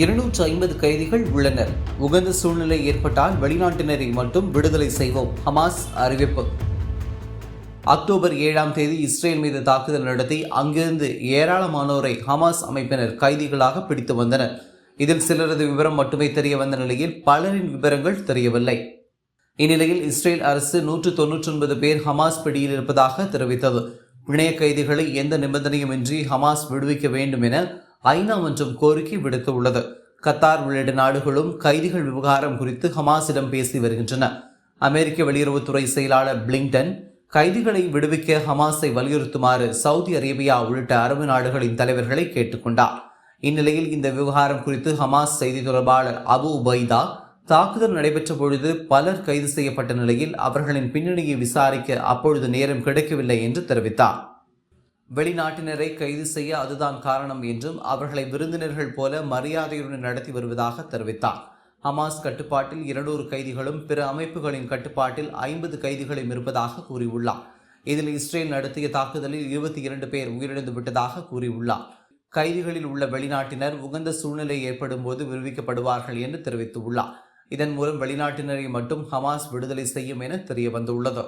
இருநூற்று ஐம்பது கைதிகள் உள்ளனர். உகந்த சூழ்நிலை ஏற்பட்டால் வெளிநாட்டினரை மட்டும் விடுதலை செய்வோம் ஹமாஸ் அறிவிப்பு. அக்டோபர் ஏழாம் தேதி இஸ்ரேல் மீது தாக்குதல் நடத்தி அங்கிருந்து ஏராளமானோரை ஹமாஸ் அமைப்பினர் கைதிகளாக பிடித்து வந்தனர். இதில் சிலரது விவரம் மட்டுமே தெரிய வந்த நிலையில் பலரின் விவரங்கள் தெரியவில்லை. இந்நிலையில் இஸ்ரேல் அரசு நூற்று தொன்னூற்றி ஒன்பது பேர் ஹமாஸ் பிடியில் இருப்பதாக தெரிவித்தது. பிணைய கைதிகளை எந்த நிபந்தனையுமின்றி ஹமாஸ் விடுவிக்க வேண்டும் என ஐநா மன்றம் கோரிக்கை விடுத்துள்ளது கத்தார் உள்ளிட்ட நாடுகளும் கைதிகள் விவகாரம் குறித்து ஹமாஸிடம் பேசி வருகின்றன. அமெரிக்க வெளியுறவுத்துறை செயலாளர் பிளிங்டன் கைதிகளை விடுவிக்க ஹமாஸை வலியுறுத்துமாறு சவுதி அரேபியா உள்ளிட்ட அரபு நாடுகளின் தலைவர்களை கேட்டுக்கொண்டார். இந்நிலையில் இந்த விவகாரம் குறித்து ஹமாஸ் செய்தி தொடர்பாளர் அபு உபைதா தாக்குதல் நடைபெற்ற பொழுது பலர் கைது செய்யப்பட்ட நிலையில் அவர்களின் பின்னணியை விசாரிக்க அப்பொழுது நேரம் கிடைக்கவில்லை என்று தெரிவித்தார். வெளிநாட்டினரை கைது செய்ய அதுதான் காரணம் என்றும் அவர்களை விருந்தினர்கள் போல மரியாதையுடன் நடத்தி வருவதாக தெரிவித்தார். ஹமாஸ் கட்டுப்பாட்டில் இருநூறு கைதிகளும் பிற அமைப்புகளின் கட்டுப்பாட்டில் ஐம்பது கைதிகளும் இருப்பதாக கூறியுள்ளார். இதில் இஸ்ரேல் நடத்திய தாக்குதலில் இருபத்தி இரண்டு பேர் உயிரிழந்து விட்டதாக கூறியுள்ளார். கைதிகளில் உள்ள வெளிநாட்டினர் உகந்த சூழ்நிலை ஏற்படும் போது விடுவிக்கப்படுவார்கள் என்று தெரிவித்துள்ளார். இதன் மூலம் வெளிநாட்டினரை மட்டும் ஹமாஸ் விடுதலை செய்யும் என தெரிய வந்துள்ளது